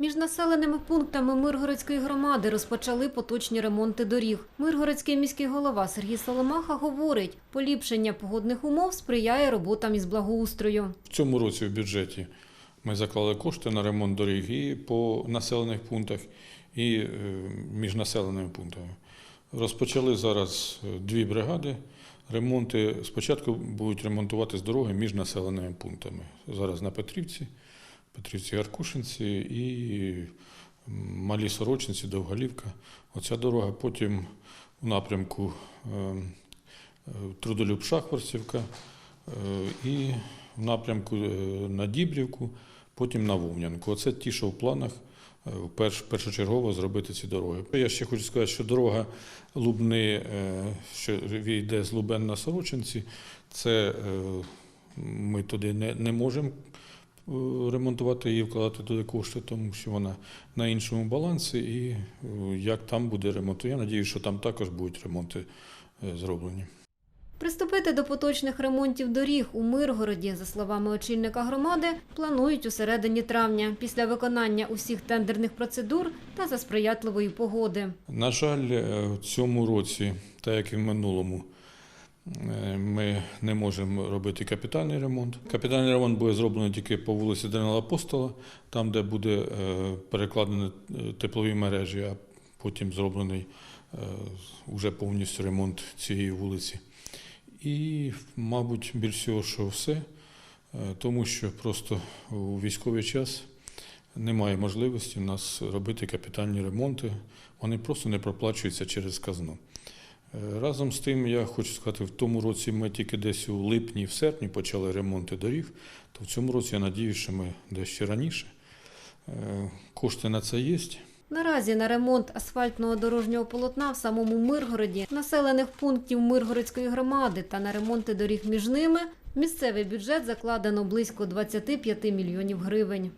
Між населеними пунктами Миргородської громади розпочали поточні ремонти доріг. Миргородський міський голова Сергій Соломаха говорить, поліпшення погодних умов сприяє роботам із благоустрою. В цьому році в бюджеті ми заклали кошти на ремонт доріг і по населених пунктах, і е, між населеними пунктами. Розпочали зараз е, дві бригади. Ремонти спочатку будуть ремонтуватись дороги між населеними пунктами. Зараз на Петрівці, Петрівці Аркушинці і Малі Сорочинці, Довголівка. Оця дорога потім в напрямку е, е, Трудолюб Шахворцівка е, і в напрямку е, на Дібрівку, потім на Вовнянку. Оце ті, що в планах перш, першочергово зробити ці дороги. Я ще хочу сказати, що дорога Лубни, що йде з Лубен на Сорочинці, це ми туди не, не можемо ремонтувати її, вкладати туди кошти, тому що вона на іншому балансі. І е, як там буде ремонт, я сподіваюся, що там також будуть ремонти е, зроблені. Приступити до поточних ремонтів доріг у Миргороді, за словами очільника громади, планують у середині травня, після виконання усіх тендерних процедур та за сприятливої погоди. На жаль, е, в цьому році, так як і в минулому, е, ми не можемо робити капітальний ремонт. Капітальний ремонт буде зроблений тільки по вулиці Данила Апостола, там, де буде е, перекладені е, теплові мережі, а потім зроблений вже повністю ремонт цієї вулиці. І, мабуть, більш всього, що все, е, тому що просто у військовий час немає можливості в нас робити капітальні ремонти, вони просто не проплачуються через казну. Разом з тим, я хочу сказати, в тому році ми тільки десь у липні, в серпні почали ремонти доріг, то в цьому році я надію, що ми дещо раніше. Е, Кошти на це є. Наразі на ремонт асфальтного дорожнього полотна в самому Миргороді, населених пунктів Миргородської громади та на ремонти доріг між ними місцевий бюджет закладено близько 25 мільйонів гривень.